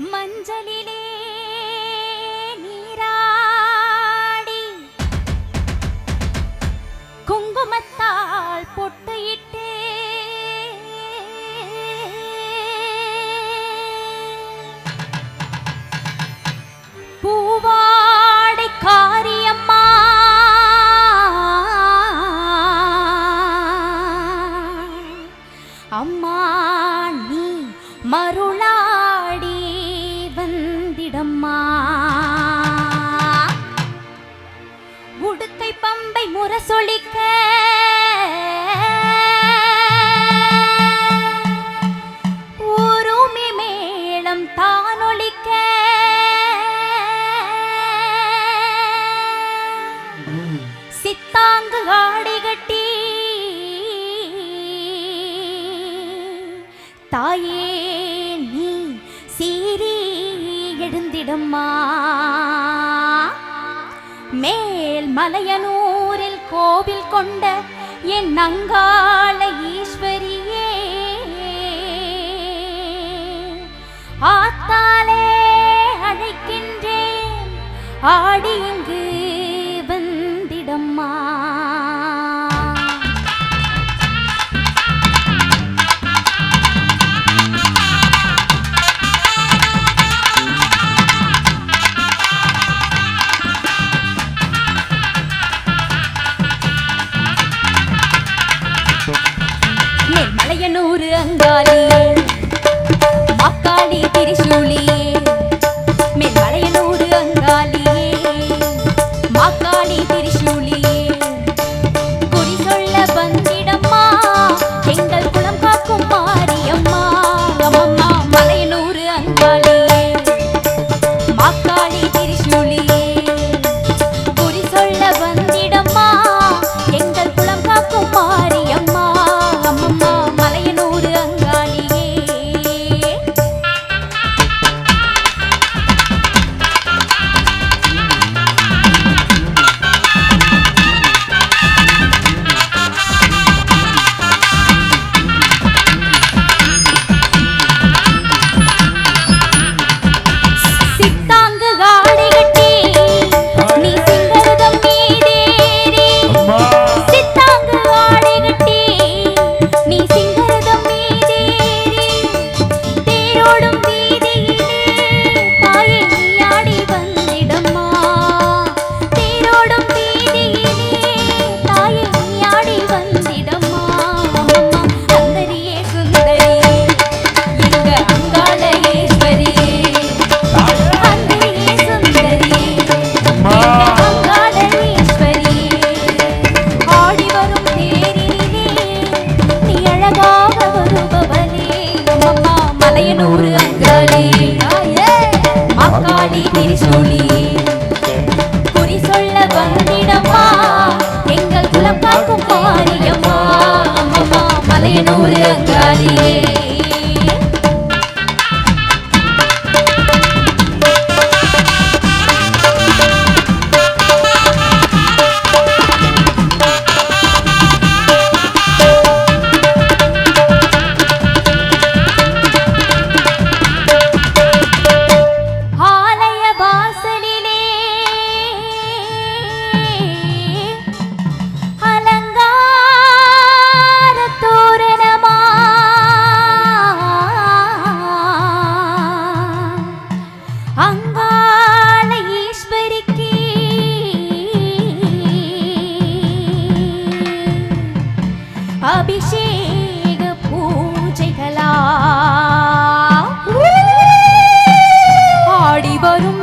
மஞ்சளிலே நீராடி குங்குமத்தால் பொட்டு முருகம்மா உடுக்கை பம்பை முரசொலிக்க ஊருமி மேளம் தானொலிக்க. சித்தாங்கு மேகம்மா மேல் மலையனூரில் கோவில் கொண்ட என் அங்காள ஈஸ்வரியே. ஆத்தாலே அழைக்கின்றேன். ஆடி இங்கு பையனூறு அங்காளி மக்காளி திரிச அங்காளியே. அபிஷேக பூஜைகளா? ஆடி வரும்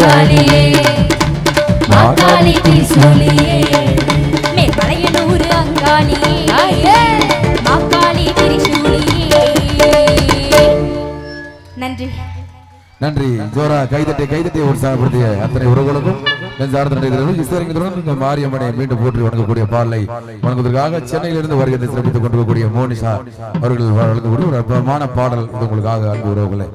அங்காளியே மாகாளி திரிசூலியே மேல்மலையனூர் அங்காளியே மாகாளி திரிசூலியே நன்றி. நன்றி. ஜோரா கைதட்டி கைதட்டி உற்சாகப்படுத்திய அத்தனை உறவுகளுக்கும் நெஞ்சார்ந்த நடிகர்களும் இசைஞர்களும் இந்த மாரியம்மனை மீண்டும் போற்றி வணங்கக்கூடிய பாடலை வணங்குவதற்காக சென்னையிலிருந்து வருகை சிறப்பித்துக் கொண்டிருக்கக்கூடிய மோனிஷா அவர்கள் வழங்கக்கூடிய ஒரு அற்புதமான பாடல். இது உங்களுக்காக அன்பு உறவுகளை.